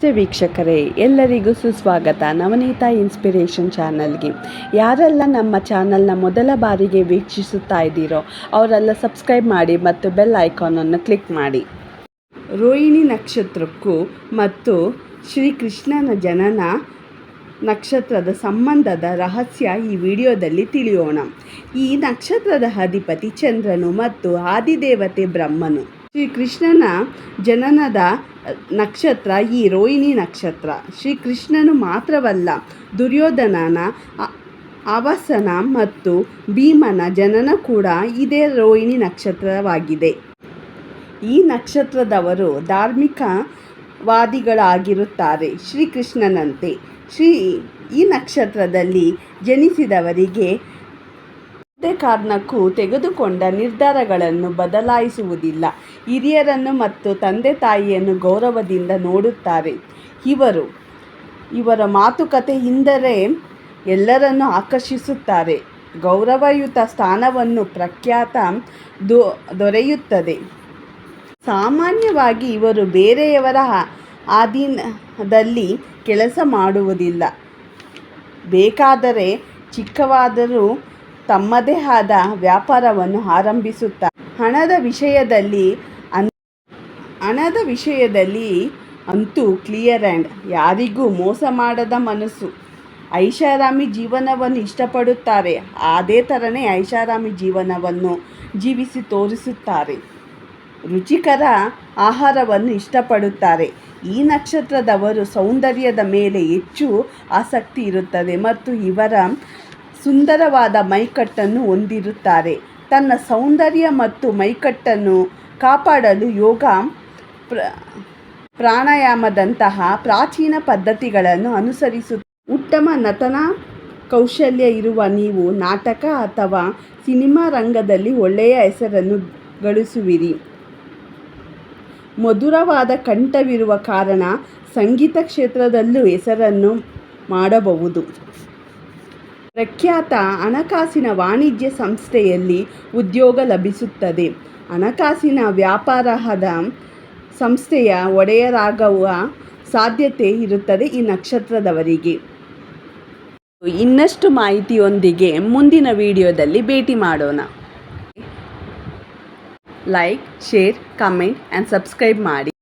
ವೀಕ್ಷಕರೇ, ಎಲ್ಲರಿಗೂ ಸುಸ್ವಾಗತ. ನವನೀತಾ ಇನ್ಸ್ಪಿರೇಷನ್ ಚಾನಲ್ಗೆ. ಯಾರೆಲ್ಲ ನಮ್ಮ ಚಾನಲ್ನ ಮೊದಲ ಬಾರಿಗೆ ವೀಕ್ಷಿಸುತ್ತಾ ಇದ್ದೀರೋ, ಅವರೆಲ್ಲ ಸಬ್ಸ್ಕ್ರೈಬ್ ಮಾಡಿ ಮತ್ತು ಬೆಲ್ ಐಕಾನನ್ನು ಕ್ಲಿಕ್ ಮಾಡಿ. ರೋಹಿಣಿ ನಕ್ಷತ್ರಕ್ಕೂ ಮತ್ತು ಶ್ರೀಕೃಷ್ಣನ ಜನನ ನಕ್ಷತ್ರದ ಸಂಬಂಧದ ರಹಸ್ಯ ಈ ವಿಡಿಯೋದಲ್ಲಿ ತಿಳಿಯೋಣ. ಈ ನಕ್ಷತ್ರದ ಅಧಿಪತಿ ಚಂದ್ರನು ಮತ್ತು ಆದಿದೇವತೆ ಬ್ರಹ್ಮನು. ಶ್ರೀಕೃಷ್ಣನ ಜನನದ ನಕ್ಷತ್ರ, ಈ ರೋಹಿಣಿ ನಕ್ಷತ್ರ ಶ್ರೀ ಕೃಷ್ಣನು ಮಾತ್ರವಲ್ಲ, ದುರ್ಯೋಧನನ ಅವಸನ ಮತ್ತು ಭೀಮನ ಜನನ ಕೂಡ ಇದೇ ರೋಹಿಣಿ ನಕ್ಷತ್ರವಾಗಿದೆ. ಈ ನಕ್ಷತ್ರದವರು ಧಾರ್ಮಿಕ ಧಾರ್ಮಿಕವಾದಿಗಳಾಗಿರುತ್ತಾರೆ, ಶ್ರೀಕೃಷ್ಣನಂತೆ. ಶ್ರೀ, ಈ ನಕ್ಷತ್ರದಲ್ಲಿ ಜನಿಸಿದವರಿಗೆ ಯಾವುದೇ ಕಾರಣಕ್ಕೂ ತೆಗೆದುಕೊಂಡ ನಿರ್ಧಾರಗಳನ್ನು ಬದಲಾಯಿಸುವುದಿಲ್ಲ. ಹಿರಿಯರನ್ನು ಮತ್ತು ತಂದೆ ತಾಯಿಯನ್ನು ಗೌರವದಿಂದ ನೋಡುತ್ತಾರೆ. ಇವರು, ಇವರ ಮಾತುಕತೆ ಹಿಂದರೆ ಎಲ್ಲರನ್ನು ಆಕರ್ಷಿಸುತ್ತಾರೆ. ಗೌರವಯುತ ಸ್ಥಾನವನ್ನು ಪ್ರಖ್ಯಾತ ದೊ, ದೊರೆಯುತ್ತದೆ. ಸಾಮಾನ್ಯವಾಗಿ ಇವರು ಬೇರೆಯವರ ಅಧೀನದಲ್ಲಿ ಕೆಲಸ ಮಾಡುವುದಿಲ್ಲ. ಬೇಕಾದರೆ ಚಿಕ್ಕವಾದರೂ ತಮ್ಮದೇ ಆದ ವ್ಯಾಪಾರವನ್ನು ಆರಂಭಿಸುತ್ತಾರೆ ಹಣದ ವಿಷಯದಲ್ಲಿ ಅನ್, ಹಣದ ವಿಷಯದಲ್ಲಿ ಅಂತೂ ಕ್ಲಿಯರ್ ಆ್ಯಂಡ್ ಯಾರಿಗೂ ಮೋಸ ಮಾಡದ ಮನಸ್ಸು. ಐಷಾರಾಮಿ ಜೀವನವನ್ನು ಇಷ್ಟಪಡುತ್ತಾರೆ. ಅದೇ ಥರನೇ ಐಷಾರಾಮಿ ಜೀವನವನ್ನು ಜೀವಿಸಿ ತೋರಿಸುತ್ತಾರೆ. ರುಚಿಕರ ಆಹಾರವನ್ನು ಇಷ್ಟಪಡುತ್ತಾರೆ. ಈ ನಕ್ಷತ್ರದವರು ಸೌಂದರ್ಯದ ಮೇಲೆ ಹೆಚ್ಚು ಆಸಕ್ತಿ ಇರುತ್ತದೆ ಮತ್ತು ಇವರ ಸುಂದರವಾದ ಮೈಕಟ್ಟನ್ನು ಹೊಂದಿರುತ್ತಾರೆ. ತನ್ನ ಸೌಂದರ್ಯ ಮತ್ತು ಮೈಕಟ್ಟನ್ನು ಕಾಪಾಡಲು ಯೋಗ ಪ್ರ, ಪ್ರಾಣಾಯಾಮದಂತಹ ಪ್ರಾಚೀನ ಪದ್ಧತಿಗಳನ್ನು ಅನುಸರಿಸು ಉತ್ತಮ ನತನ ಕೌಶಲ್ಯ ಇರುವ ನೀವು ನಾಟಕ ಅಥವಾ ಸಿನಿಮಾ ರಂಗದಲ್ಲಿ ಒಳ್ಳೆಯ ಹೆಸರನ್ನು ಗಳಿಸುವಿರಿ. ಮಧುರವಾದ ಕಂಠವಿರುವ ಕಾರಣ ಸಂಗೀತ ಕ್ಷೇತ್ರದಲ್ಲೂ ಹೆಸರನ್ನು ಮಾಡಬಹುದು. ಪ್ರಖ್ಯಾತ ಹಣಕಾಸಿನ ವಾಣಿಜ್ಯ ಸಂಸ್ಥೆಯಲ್ಲಿ ಉದ್ಯೋಗ ಲಭಿಸುತ್ತದೆ. ಹಣಕಾಸಿನ ವ್ಯಾಪಾರದ ಸಂಸ್ಥೆಯ ಒಡೆಯರಾಗುವ ಸಾಧ್ಯತೆ ಇರುತ್ತದೆ ಈ ನಕ್ಷತ್ರದವರಿಗೆ. ಇನ್ನಷ್ಟು ಮಾಹಿತಿಯೊಂದಿಗೆ ಮುಂದಿನ ವಿಡಿಯೋದಲ್ಲಿ ಭೇಟಿ ಮಾಡೋಣ. Like share comment and subscribe ಮಾಡಿ.